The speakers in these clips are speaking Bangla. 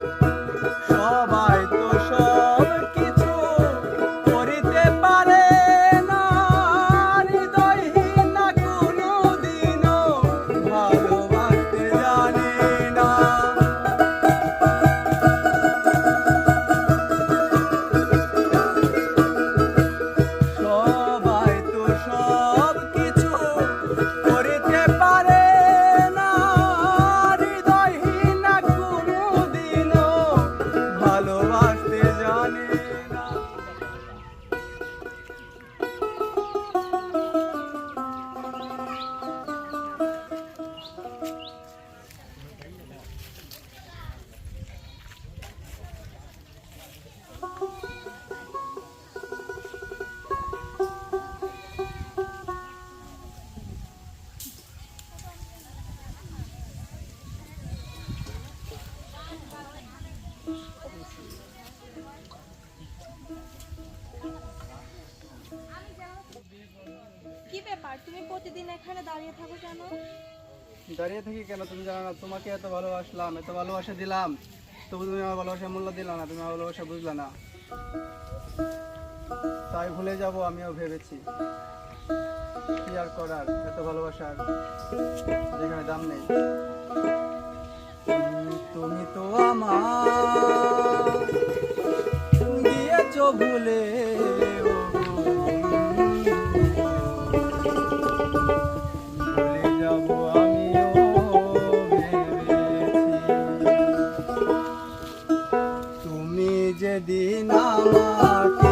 you. কি ব্যাপার? তুমি প্রতিদিন এখানে দাঁড়িয়ে থাকো কেন? দাঁড়িয়ে থাকি কেন? তুমি জানো না, তোমাকে এত ভালোবাসলাম, এত ভালোবাসা দিলাম। তবু তুমি আমার ভালোবাসা মূল্য দিলা না, তুমি আমার ভালোবাসা বুঝলা না। তাই ভুলে যাব আমিও ভেবেছি। কি আর করার? এত ভালোবাসার যেখানে দাম নেই। তুমি তো আমার দিয়েছ ভুলে। যেদিন আমার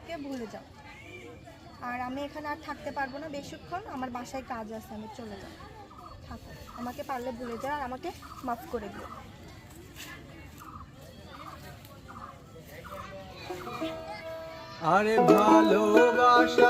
আমাকে ভুলে যাও। আর আমি এখানে আর থাকতে পারব না বেশিক্ষণ, আমার বাসায় কাজ আছে, আমি চলে যাও থাকো, আমাকে পারলে ভুলে যাও আর আমাকে মাফ করে দিও। আরে ভালোবাসা